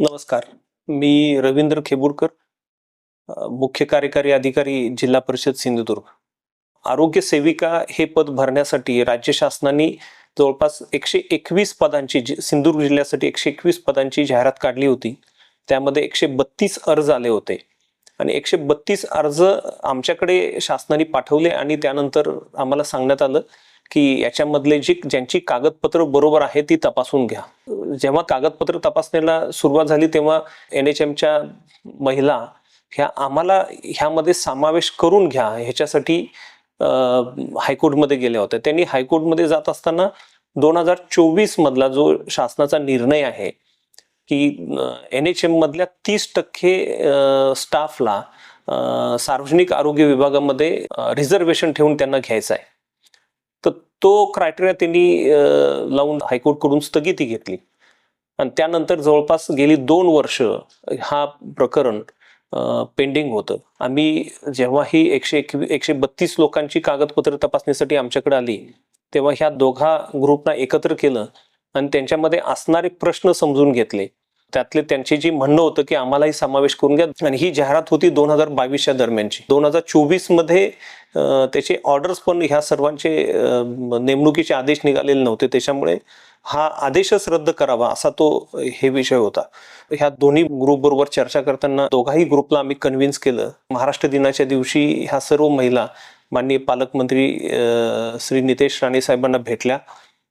नमस्कार. मी रवींद्र खेबूरकर मुख्य कार्यकारी अधिकारी जिल्हा परिषद सिंधुदुर्ग. आरोग्य सेविका हे पद भरण्यासाठी राज्य शासनाने जवळपास एकशे एकवीस पदांची सिंधुदुर्ग जिल्ह्यासाठी एकशे एकवीस पदांची जाहिरात काढली होती. त्यामध्ये एकशे बत्तीस अर्ज आले होते. आणि एकशे बत्तीस अर्ज आमच्याकडे शासनाने पाठवले आणि त्यानंतर आम्हाला सांगण्यात आलं की याच्यामधले जी ज्यांची कागदपत्र बरोबर आहे ती तपासून घ्या. जेव्हा कागदपत्र तपासणीला सुरुवात झाली तेव्हा एन एच एमच्या महिला ह्या आम्हाला ह्यामध्ये समावेश करून घ्या. ह्याच्यासाठी हायकोर्टमध्ये गेल्या होत्या. त्यांनी हायकोर्टमध्ये जात असताना दोन हजार चोवीस मधला जो शासनाचा निर्णय आहे की एन एच एम मधल्या तीस टक्के स्टाफला सार्वजनिक आरोग्य विभागामध्ये रिझर्वेशन ठेवून त्यांना घ्यायचा आहे. तर तो क्रायटेरिया त्यांनी लावून हायकोर्टकडून स्थगिती घेतली. आणि त्यानंतर जवळपास गेली दोन वर्ष हा प्रकरण पेंडिंग होतं. आम्ही जेव्हा ही एकशे एकवी एकशे बत्तीस लोकांची कागदपत्र तपासणीसाठी आमच्याकडे आली तेव्हा ह्या दोघा ग्रुपना एकत्र केलं आणि त्यांच्यामध्ये असणारे प्रश्न समजून घेतले. त्यातले त्यांचे जी म्हणणं होतं की आम्हालाही समावेश करून घ्या. आणि ही जाहिरात होती दोन हजार बावीसच्या दरम्यानची. दोन हजार चोवीसमध्ये त्याचे ऑर्डर्स पण ह्या सर्वांचे नेमणुकीचे आदेश निघालेले नव्हते. त्याच्यामुळे हा आदेशच रद्द करावा असा तो हे विषय होता. ह्या दोन्ही ग्रुप बरोबर चर्चा करताना दोघाही ग्रुपला आम्ही कन्व्हिन्स केलं. महाराष्ट्र दिनाच्या दिवशी ह्या सर्व महिला माननीय पालकमंत्री श्री नितेश राणे साहेबांना भेटल्या.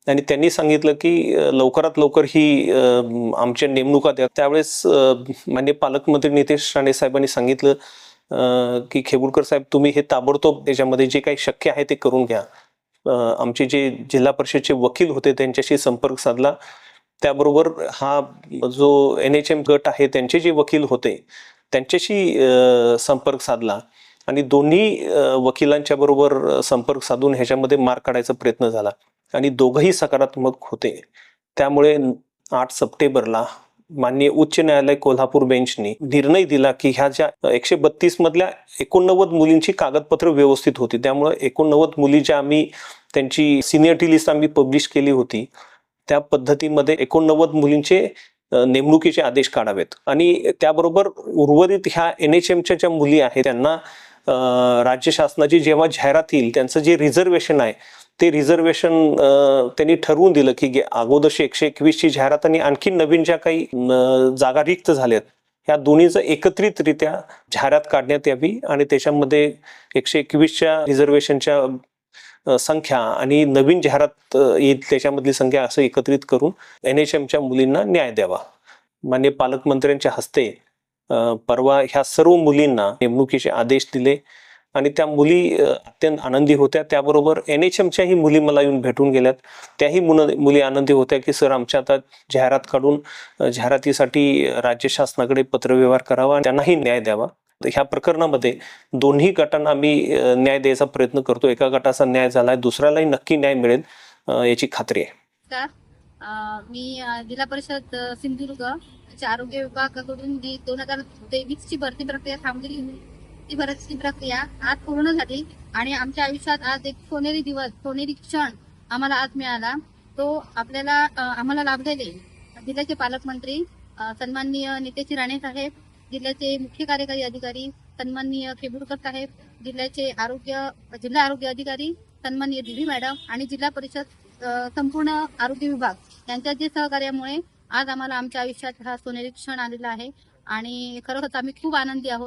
आणि त्यांनी सांगितलं की लवकरात लवकर ही आमच्या नेमणुका द्या. त्यावेळेस मान्य माननीय पालकमंत्री नितेश राणे साहेबांनी सांगितलं की खेबुडकर साहेब तुम्ही हे ताबडतोब त्याच्यामध्ये जे काही शक्य आहे ते करून घ्या. आमचे जे जिल्हा परिषदचे वकील होते त्यांच्याशी संपर्क साधला. त्याबरोबर हा जो एन एच एम गट आहे त्यांचे जे वकील होते त्यांच्याशी संपर्क साधला. आणि दोन्ही वकिलांच्या बरोबर संपर्क साधून ह्याच्यामध्ये मार्क काढायचा प्रयत्न झाला. आणि दोघंही सकारात्मक होते. त्यामुळे आठ सप्टेंबरला माननीय उच्च न्यायालय कोल्हापूर बेंचनी निर्णय दिला की ह्या ज्या एकशे बत्तीस मधल्या एकोणनव्वद मुलींची कागदपत्र व्यवस्थित होती. त्यामुळे एकोणनव्वद मुली ज्या आम्ही त्यांची सिनियरिटी लिस्ट आम्ही पब्लिश केली होती त्या पद्धतीमध्ये एकोणनव्वद मुलींचे नेमणुकीचे आदेश काढावेत. आणि त्याबरोबर उर्वरित ह्या एन एच एमच्या ज्या मुली आहेत त्यांना राज्य शासनाची जेव्हा जाहिरात येईल त्यांचं जे रिझर्वेशन आहे ते रिझर्वेशन त्यांनी ठरवून दिलं की अगोदरशी एकशे एकवीसची जाहिरात आणि आणखी नवीन ज्या काही जागा रिक्त झाल्यात ह्या दोन्हीचं एकत्रितरित्या जाहिरात काढण्यात यावी आणि त्याच्यामध्ये एकशे एकवीसच्या रिझर्वेशनच्या संख्या आणि नवीन जाहिरात येईल त्याच्यामधली संख्या असं एकत्रित करून एन एच एमच्या मुलींना न्याय द्यावा. मान्य पालकमंत्र्यांच्या हस्ते परवा ह्या सर्व मुलींना नेमणुकीचे आदेश दिले आणि त्या मुली अत्यंत आनंदी होत्या. त्याबरोबर एन एच एमच्याही मुली मला येऊन भेटून गेल्यात. त्याही मुन मुली आनंदी होत्या की सर आमच्या आता जाहिरात काढून जाहिरातीसाठी राज्य शासनाकडे पत्रव्यवहार करावा आणि त्यांनाही न्याय द्यावा. ह्या प्रकरणामध्ये दोन्ही गटांना आम्ही न्याय द्यायचा प्रयत्न करतो. एका गटाचा न्याय झालाय दुसऱ्यालाही नक्की न्याय मिळेल याची खात्री आहे. मी जिल्हा परिषद सिंधुदुर्ग आरोग्य विभागाकडून जी दोन हजार तेवीस ची भरती प्रक्रिया थांबलेली ती भरती प्रक्रिया आज पूर्ण झाली आणि आमच्या आयुष्यात आज एक सोनेरी दिवस सोनेरी क्षण आम्हाला आज मिळाला. तो आपल्याला आम्हाला लाभलेले जिल्ह्याचे पालकमंत्री सन्माननीय नितेश राणे साहेब जिल्ह्याचे मुख्य कार्यकारी अधिकारी सन्माननीय खेबुडकर साहेब जिल्ह्याचे आरोग्य जिल्हा आरोग्य अधिकारी सन्माननीय दिवी मॅडम आणि जिल्हा परिषद संपूर्ण आरोग्य विभाग यांच्या जे सहकार्यामुळे आज आम्हाला आमच्या आयुष्यात हा सोनेरी क्षण आलेला आहे. आणि खरोखरच आम्ही खूप आनंदी आहोत.